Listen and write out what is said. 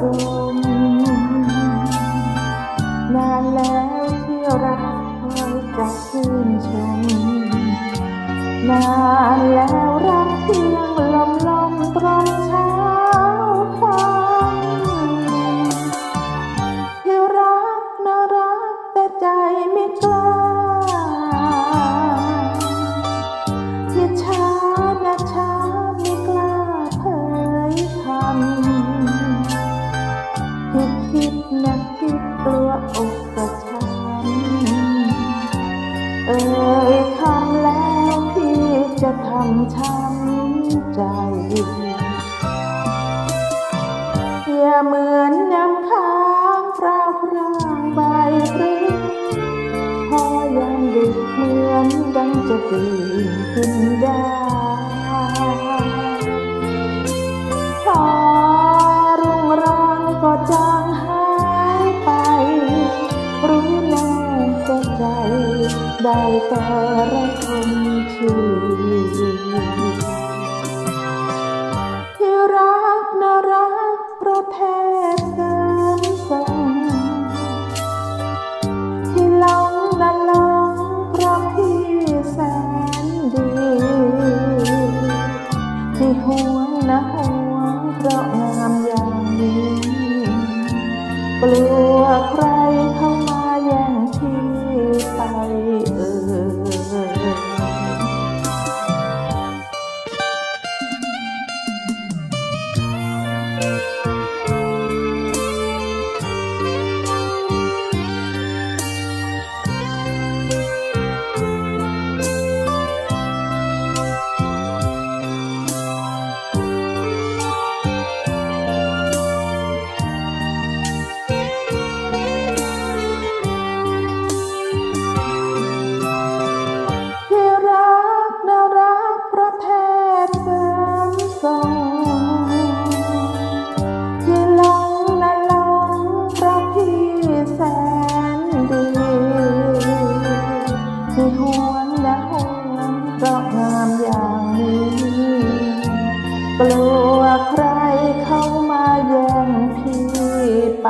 รมนานแล้วที่รักคอยจะชื่นชมนานแล้ว เอ่ยคำแล้วพี่จะทำช้ำใจ อย่าเหมือนน้ำค้างพราวพรางใบพรึกพอยังดึกเหมือนดังจะตื่นขึ้นได้ ได้แต่ระทมชื่อที่รักน่ารักเพราะแท้เสริมส่งที่หลงนันหลงเพราะพี่แสนดี ที่ห่วงนะห่วงเพราะงามอย่างนี้กลั ไกลัวใครเข้ามาแย่งพี่ไป